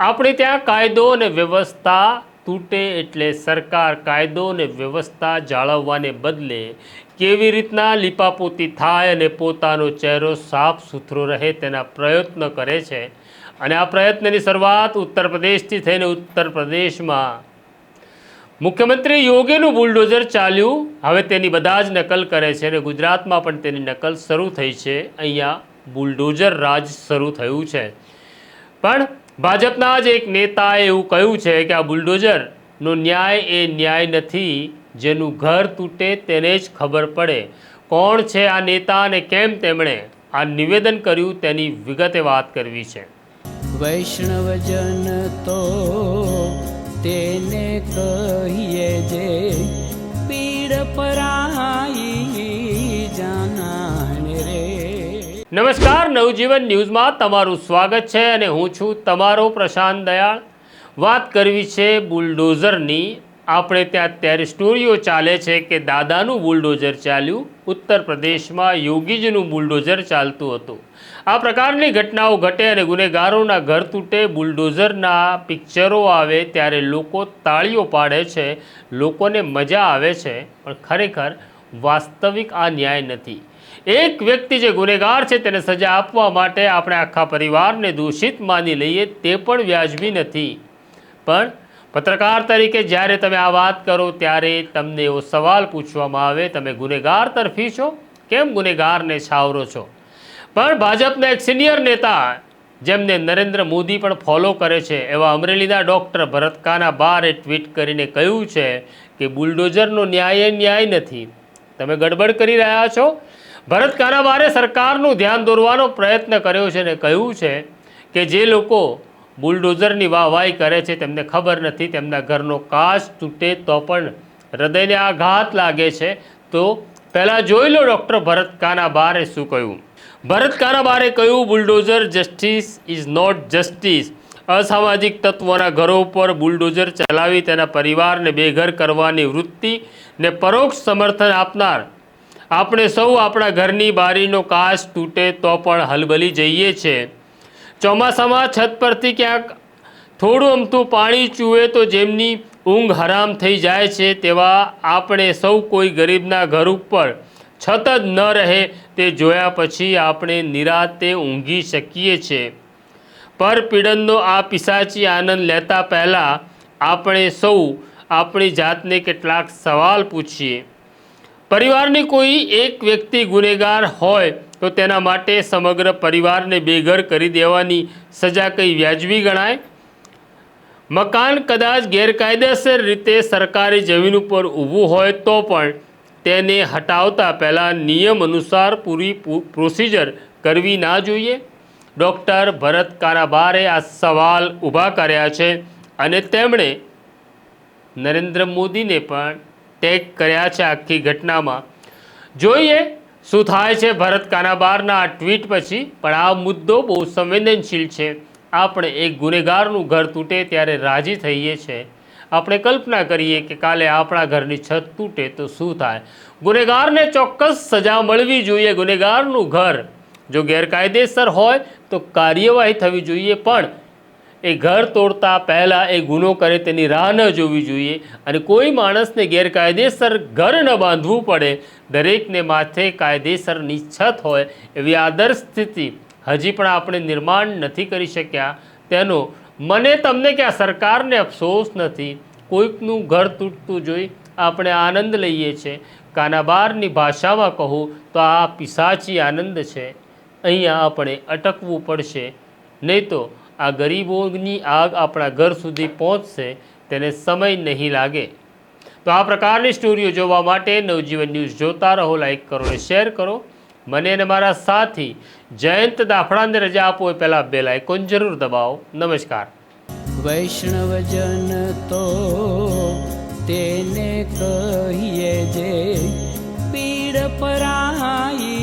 આપણે ત્યાં કાયદો અને વ્યવસ્થા તૂટે એટલે સરકાર કાયદો અને વ્યવસ્થા જાળવવાને બદલે કેવી રીતના લીપાપોતી થાય અને પોતાનો ચહેરો સાફ સુથરો રહે તેના પ્રયત્ન કરે છે. અને આ પ્રયત્નની શરૂઆત ઉત્તર પ્રદેશથી થઈને ઉત્તર પ્રદેશમાં મુખ્યમંત્રી યોગીનું બુલડોઝર ચાલ્યું. હવે તેની બધા જ નકલ કરે છે અને ગુજરાતમાં પણ તેની નકલ શરૂ થઈ છે. અહીંયા બુલડોઝર રાજ શરૂ થયું છે. પણ ભાજપના જ એક નેતાએ એવું કહ્યું છે કે આ બુલડોઝરનો ન્યાય એ ન્યાય નથી, જેનું ઘર તૂટે તેને જ ખબર પડે. કોણ છે આ નેતા અને કેમ તેમણે આ નિવેદન કર્યું તેની વિગતે વાત કરવી છે. વૈષ્ણવજન તો તેને કહીએ જે પીડ પરાઈ નમસ્કાર, નવજીવન ન્યૂઝમાં તમારું સ્વાગત છે અને હું છું તમારો પ્રશાંત દયાળ. વાત કરવી છે બુલડોઝરની. આપણે ત્યાં અત્યારે સ્ટોરીઓ ચાલે છે કે દાદાનું બુલડોઝર ચાલ્યું. ઉત્તર પ્રદેશમાં યોગીજીનું બુલડોઝર ચાલતું હતું. આ પ્રકારની ઘટનાઓ ઘટે અને ગુનેગારોના ઘર તૂટે, બુલડોઝરના પિક્ચરો આવે ત્યારે લોકો તાળીઓ પાડે છે, લોકોને મજા આવે છે. પણ ખરેખર વાસ્તવિક આ ન્યાય નથી. એક વ્યક્તિ જે ગુનેગાર છે, તેને સજા આપવા માટે આપણે આખા પરિવારને દૂષિત માની લઈએ તે પણ વ્યાજબી નથી. પણ પત્રકાર તરીકે જ્યારે તમે આ વાત કરો, ત્યારે તમને એવો સવાલ પૂછવામાં આવે, તમે ગુનેગાર તરફી છો? કેમ ગુનેગારને છાવરો છો? પણ ભાજપના એક સિનિયર નેતા, જેમને નરેન્દ્ર મોદી પણ ફોલો કરે છે, એવા અમરેલીના ડૉક્ટર ભરતકાના બારે ટ્વીટ કરીને કહ્યું છે કે બુલડોઝરનો ન્યાય ન્યાય નથી. તમે ગડબડ કરી રહ્યા છો? ભરત કાનાબારે સરકારનું ધ્યાન દોરવાનો પ્રયત્ન કર્યો છે અને કહ્યું છે કે જે લોકો બુલડોઝરની વાહવાહી કરે છે તેમને ખબર નથી, તેમના ઘરનો કાચ તૂટે તો પણ હૃદયને આઘાત લાગે છે. તો પહેલાં જોઈ લો ડૉક્ટર ભરત કાનાબારે શું કહ્યું. ભરત કાનાબારે કહ્યું, bulldozer justice is not justice. અસામાજિક તત્વોના ઘરો ઉપર બુલડોઝર ચલાવી તેના પરિવારને બેઘર કરવાની વૃત્તિ ને પરોક્ષ સમર્થન આપનાર. આપણે સૌ આપણા ઘરની બારીનો કાચ તૂટે તો પણ હલબલી જઈએ છીએ ચોમાસામાં છત પરથી ક્યાંક થોડું અમથું પાણી ચૂવે તો જેમની ઊંઘ હરામ થઈ જાય છે તેવા આપણે સૌ કોઈ ગરીબના ઘર ઉપર છત જ ન રહે તે જોયા પછી આપણે નિરાતે ઊંઘી શકીએ છીએ પર પીડનનો આ પિશાચી આનંદ લેતા પહેલાં આપણે સૌ આપણી જાતને કેટલાક સવાલ પૂછીએ. પરિવારની કોઈ એક વ્યક્તિ ગુનેગાર હોય તો તેના માટે સમગ્ર પરિવારને બેઘર કરી દેવાની સજા કંઈ વ્યાજબી ગણાય? મકાન કદાચ ગેરકાયદેસર રીતે સરકારી જમીન ઉપર ઊભું હોય તો પણ તેને હટાવતા પહેલાં નિયમ અનુસાર પૂરી, પ્રોસિજર કરવી ના જોઈએ? ડૉક્ટર ભરત કારાબારે આ સવાલ ઊભા કર્યા છે અને તેમણે નરેન્દ્ર મોદીને પણ ટેગ કર્યા છે આખી ઘટનામાં. જોઈએ શું થાય છે ભરત કાનાબારના આ ટ્વીટ પછી, પણ આ મુદ્દો બહુ સંવેદનશીલ છે. આપણે એક ગુનેગારનું ઘર તૂટે ત્યારે રાજી થઈએ છીએ આપણે કલ્પના કરીએ કે કાલે આપણા ઘરની છત તૂટે તો શું થાય? ગુનેગારને ચોક્કસ સજા મળવી જોઈએ. ગુનેગારનું ઘર જો ગેરકાયદેસર હોય તો કાર્યવાહી થવી જોઈએ, પણ એ ઘર તોડતા પહેલાં એ ગુનો કરે તેની રાહ ન જોવી જોઈએ અને કોઈ માણસને ગેરકાયદેસર ઘર ન બાંધવું પડે, દરેકને માથે કાયદેસરની છત હોય એવી આદર્શ સ્થિતિ હજી પણ આપણે નિર્માણ નથી કરી શક્યા. તેનો મને તમને કે આ સરકારને અફસોસ નથી. કોઈકનું ઘર તૂટતું જોઈ આપણે આનંદ લઈએ છીએ. કાનાબારની ભાષામાં કહું તો આ પિશાચી આનંદ છે. અહીંયા આપણે અટકવું પડશે. નહીં તો આ ગરીબોની આગ આપણા ઘર સુધી પહોંચશે, તેને સમય નહીં લાગે. તો આ પ્રકારની સ્ટોરીઓ જોવા માટે નવજીવન ન્યૂઝ જોતા રહો, લાઈક કરો અને શેર કરો. મને અને મારા સાથી જયંત દાફડાને રજા આપો એ પહેલાં બેલ આઇકોન જરૂર દબાવો. નમસ્કાર. વૈષ્ણવજન તો તેને કહીએ જે પીડ પરાઈ